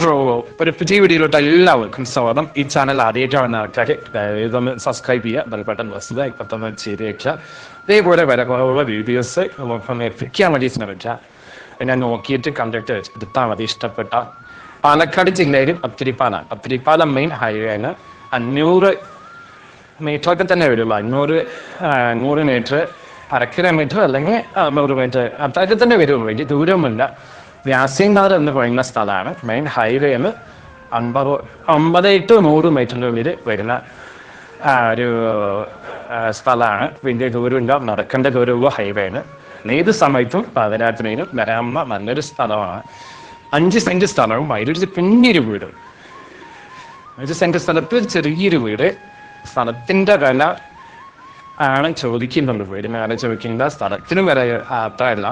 Pro ഒരു പുതിയ വീഡിയോയിലോട്ട് എല്ലാവർക്കും സ്വാഗതം ഈ ചാനൽ ആദ്യമായിട്ടാണ് ആൾക്കാർ ഇതൊന്ന് സബ്സ്ക്രൈബ് ചെയ്യുക ബെൽബട്ടൺ വസ്തുത ഇപ്പം ചെയ്ത് വെക്കുക ഇതേപോലെ വരക്കുള്ള വീഡിയോസ് എത്തിക്കാൻ വേണ്ടി ശ്രമിക്കുക ഞാൻ നോക്കിയിട്ട് കണ്ടിട്ട് എടുത്താൽ മതി ഇഷ്ടപ്പെട്ട പാലക്കാട് ജില്ലയിൽ പത്തിരിപ്പാല പത്തിരിപ്പാല മെയിൻ ഹൈവേ ആണ് അഞ്ഞൂറ് മീറ്ററൊക്കെ തന്നെ വരുള്ളൂ അഞ്ഞൂറ് നൂറ് മീറ്റർ അര കിലോമീറ്റർ അല്ലെങ്കിൽ നൂറ് മീറ്റർ അത്രയൊക്കെ തന്നെ വരുള്ളൂ വലിയ ദൂരമൊന്നുമില്ല വ്യാസ്യങ്കാട് എന്ന് പറയുന്ന സ്ഥലമാണ്. മെയിൻ ഹൈവേന്ന് അമ്പത് അമ്പത് ടു നൂറ് മീറ്ററിനുള്ളിൽ വരുന്ന ഒരു സ്ഥലമാണ്. വലിയ ദൂരമില്ല നടക്കേണ്ട ദൂരമുള്ള ഹൈവേന് ഏത് സമയത്തും പതിനായിരത്തിനും വരാവുന്ന നല്ലൊരു സ്ഥലമാണ്. അഞ്ച് സെന്റ് സ്ഥലവും അതിലൊരു പിന്നൊരു വീട്. അഞ്ച് സെന്റ് സ്ഥലത്ത് ചെറിയൊരു വീട്. സ്ഥലത്തിന്റെ വില ആണ് ചോദിക്കുന്നുണ്ട് വീടിനാണ് ചോദിക്കുന്നത് സ്ഥലത്തിന് വരെ അത്രയല്ല.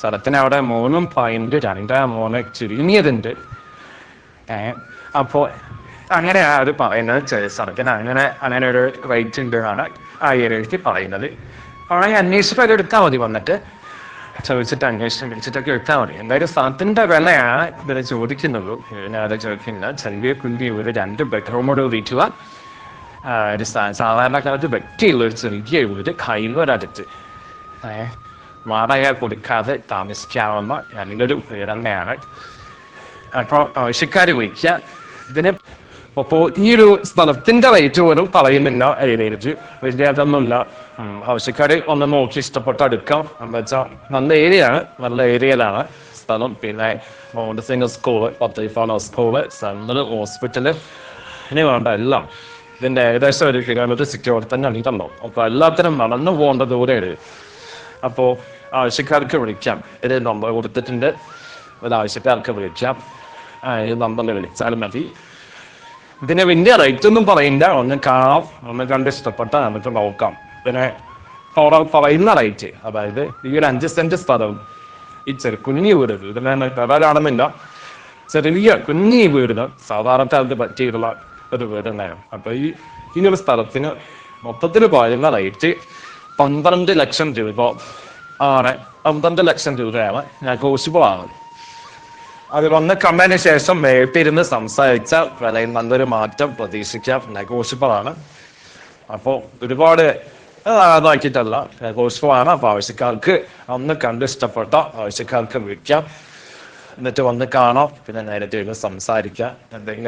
സ്ഥലത്തിന് അവിടെ മൂന്നും പോയിന്റ് രണ്ട് മൂന്ന് ചുരുങ്ങിയതുണ്ട്. അപ്പോ അങ്ങനെ അത് പറയുന്നത് സ്ഥലത്തിന് അങ്ങനെ അങ്ങനെ ഒരു റേറ്റ് ഉണ്ട് ആണ് ആ എഴുതി പറയുന്നത്. അവിടെ അന്വേഷിച്ചപ്പോൾ അത് എടുത്താൽ മതി വന്നിട്ട്. ചോദിച്ചിട്ട് അന്വേഷിച്ച് വിളിച്ചിട്ടൊക്കെ എടുത്താൽ മതി. എന്തായാലും സ്ഥലത്തിന്റെ വിലയാണ് ഇവരെ ചോദിക്കുന്നുള്ളൂ ഞാൻ അത് ചോദിക്കുന്നത് ചെറിയ കുഞ്ഞി ഒരു രണ്ട് ബെഡ്റൂമോട് വീട്ടുക ആ, ഒരു സാ- സാധാരണക്കാർക്ക് വ്യക്തിയുള്ള ഒരു ചെറിയ വീട് കൈവരടുത്ത് ഏ വാടക കൊടുക്കാതെ താമസിക്കാവുന്ന നല്ലൊരു തന്നെയാണ് അപ്പോൾ ആവശ്യക്കാർ വിളിക്കുക. ഇതിന് അപ്പോൾ ഈ ഒരു സ്ഥലത്തിന്റെ റേറ്റ് പോലും പറയുന്നില്ല ഏരിയയിലേക്ക് വലിയ അതൊന്നുമില്ല. ആവശ്യക്കാർ ഒന്ന് നോക്കി ഇഷ്ടപ്പെട്ട് എടുക്കാം. എന്താ വെച്ചാൽ നല്ല ഏരിയ ആണ് നല്ല ഏരിയയിലാണ് സ്ഥലം. പിന്നെ മോഹൻ സിംഗ് സ്കൂൾ പത്തൈഫാന സ്കൂൾ സെൻട്രൽ ഹോസ്പിറ്റൽ ഇനി വേണ്ട എല്ലാം. ഇതിന്റെ ഏകദേശം ഒരു കിലോമീറ്റർ സിക്യോർ തന്നെ ഉണ്ടെന്നോ അപ്പൊ എല്ലാത്തിനും നടന്നു പോകേണ്ട ദൂരമാണ് അപ്പോ ആവശ്യക്കാർക്ക് വിളിക്കാം. ഇത് നമ്പർ കൊടുത്തിട്ടുണ്ട്. ഒരു ആവശ്യക്കാർക്ക് വിളിക്കാം ഈ നമ്പറിൽ വിളിച്ചാലും മതി. ഇതിന് വലിയ റേറ്റ് ഒന്നും പറയില്ല. ഒന്ന് കാണാം. ഒന്ന് കണ്ട് ഇഷ്ടപ്പെട്ട നമുക്ക് നോക്കാം. പിന്നെ പറയുന്ന റേറ്റ് അതായത് ഈ ഒരു അഞ്ച് സെന്റ് സ്ഥലവും ഈ ചെറു കുഞ്ഞി വീട് ഇതിനെ കരാറാണെന്നില്ല ചെറിയ കുഞ്ഞി വീടിന് സാധാരണക്കാർക്ക് പറ്റിയിട്ടുള്ള ഒരു വീട് അപ്പൊ ഈ ഒരു സ്ഥലത്തിന് മൊത്തത്തിൽ പോയിരുന്ന റേറ്റ് പന്ത്രണ്ട് ലക്ഷം രൂപ. ആണ് പന്ത്രണ്ട് ലക്ഷം രൂപയാണ് ഞാൻ കോശിപ്പോഴാണ് അത് വന്ന് കമ്മതിന് ശേഷം മേട്ടിരുന്ന് സംസാരിച്ച വിലയിൽ നല്ലൊരു മാറ്റം പ്രതീക്ഷിക്കാം. നെഗോഷ്യബിൾ ആണ് അപ്പോൾ ഒരുപാട് അതാക്കിയിട്ടല്ല നെഗോഷ്യബിൾ ആണ് അപ്പോൾ ആവശ്യക്കാർക്ക് അന്ന് കണ്ട് ഇഷ്ടപ്പെട്ട ആവശ്യക്കാർക്ക് വിളിക്കാം. എന്നിട്ട് വന്ന് കാണാം. പിന്നെ നേരത്തെ സംസാരിക്കാം. എന്തെങ്കിലും